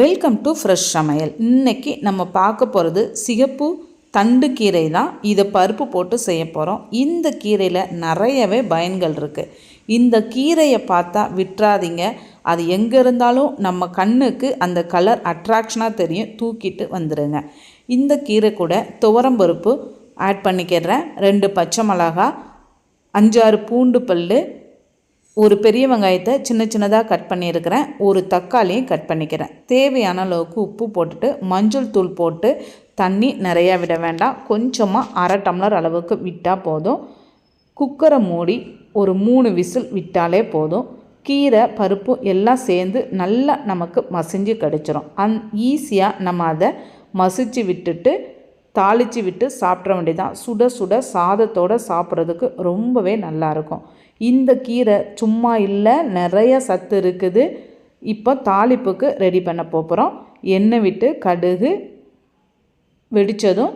Welcome to fresh சமையல் இன்றைக்கி நம்ம பார்க்க போகிறது சிகப்பு தண்டு கீரை தான் இதை பருப்பு போட்டு செய்ய போகிறோம் இந்த கீரையில் நிறையவே பயன்கள் இருக்குது இந்த கீரையை பார்த்தா விட்டுறாதீங்க. அது எங்கே இருந்தாலும் நம்ம கண்ணுக்கு அந்த கலர் அட்ராக்ஷனாக தெரியும். தூக்கிட்டு வந்துடுங்க இந்த கீரை கூட துவரம்பருப்பு ஆட் பண்ணிக்கிறேன். ரெண்டு பச்சை மிளகா அஞ்சாறு பூண்டு பல் ஒரு பெரிய வெங்காயத்தை சின்ன சின்னதாக கட் பண்ணியிருக்கிறேன். ஒரு தக்காளியும் கட் பண்ணிக்கிறேன். தேவையான அளவுக்கு உப்பு போட்டுட்டு மஞ்சள் தூள் போட்டு தண்ணி நிறையா விட வேண்டாம். கொஞ்சமாக அரை டம்ளர் அளவுக்கு விட்டால் போதும். குக்கரை மூடி ஒரு மூணு விசில் விட்டாலே போதும். கீரை பருப்பு எல்லாம் சேர்ந்து நல்லா நமக்கு மசிஞ்சு கிடச்சிரும். அந் ஈஸியாக நம்ம அதை மசிச்சு விட்டுட்டு தாளித்து விட்டு சாப்பிட்ற வேண்டியதான் சுட சுட சாதத்தோடு சாப்பிட்றதுக்கு ரொம்பவே நல்லாயிருக்கும் இந்த கீரை சும்மா இல்லை நிறைய சத்து இருக்குது. இப்போ தாளிப்புக்கு ரெடி பண்ண போகிறோம் எண்ணெய் விட்டு கடுகு வெடித்ததும்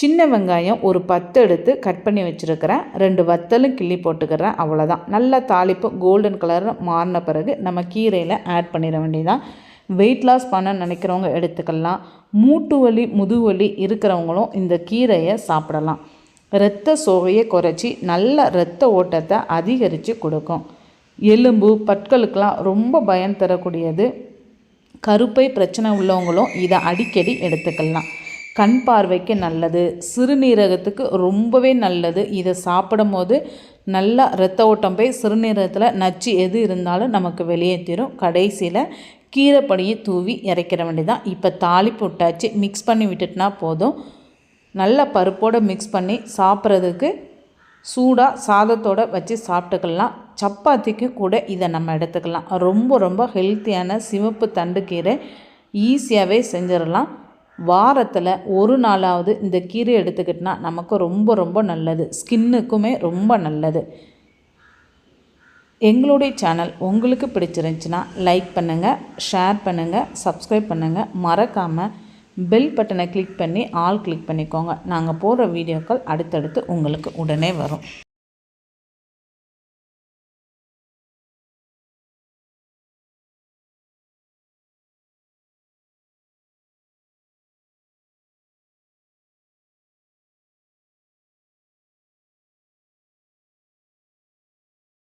சின்ன வெங்காயம் ஒரு பத்து எடுத்து கட் பண்ணி வச்சுருக்கிறேன். ரெண்டு வத்தலும் கிள்ளி போட்டுக்கிறேன். அவ்வளோதான் நல்ல தாளிப்பு கோல்டன் கலர் மாறின பிறகு நம்ம கீரையில் ஆட் பண்ணிட வேண்டியதான் வெயிட் லாஸ் பண்ண நினைக்கிறவங்க எடுத்துக்கலாம். மூட்டு வலி முதுவலி இருக்கிறவங்களும் இந்த கீரையை சாப்பிடலாம். இரத்த சோகையை குறைச்சி நல்ல இரத்த ஓட்டத்தை அதிகரித்து கொடுக்கும். எலும்பு பற்களுக்கெலாம் ரொம்ப பயன் தரக்கூடியது. கருப்பை பிரச்சனை உள்ளவங்களும் இதை அடிக்கடி எடுத்துக்கலாம். கண் பார்வைக்கு நல்லது சிறுநீரகத்துக்கு ரொம்பவே நல்லது. இதை சாப்பிடும் போது நல்லா ரத்த ஓட்டம் போய் சிறுநீரகத்தில் நச்சு எது இருந்தாலும் நமக்கு வெளியேற்றிடும் கடைசியில் கீரைப்படியை தூவி இறக்கிற வேண்டியதான் இப்போ தாளிப்பு விட்டாச்சு மிக்ஸ் பண்ணி விட்டுட்டுனா போதும். நல்லா பருப்போடு மிக்ஸ் பண்ணி சாப்பிட்றதுக்கு சூடாக சாதத்தோடு வச்சு சாப்பிட்டுக்கலாம். சப்பாத்திக்கு கூட இதை நம்ம எடுத்துக்கலாம். ரொம்ப ரொம்ப ஹெல்த்தியான சிவப்பு தண்டுக்கீரை ஈஸியாகவே செஞ்சிடலாம். வாரத்தில் ஒரு நாளாவது இந்த கீரை எடுத்துக்கிட்டனா நமக்கு ரொம்ப ரொம்ப நல்லது. ஸ்கின்னுக்குமே ரொம்ப நல்லது. எங்களுடைய சேனல் உங்களுக்கு பிடிச்சிருந்துச்சுன்னா லைக் பண்ணுங்கள் ஷேர் பண்ணுங்கள் சப்ஸ்கிரைப் பண்ணுங்கள் மறக்காமல் பெல் பட்டனை கிளிக் பண்ணி ஆல் கிளிக் பண்ணிக்கோங்க. நாங்கள் போடுற வீடியோக்கள் அடுத்தடுத்து உங்களுக்கு உடனே வரும்.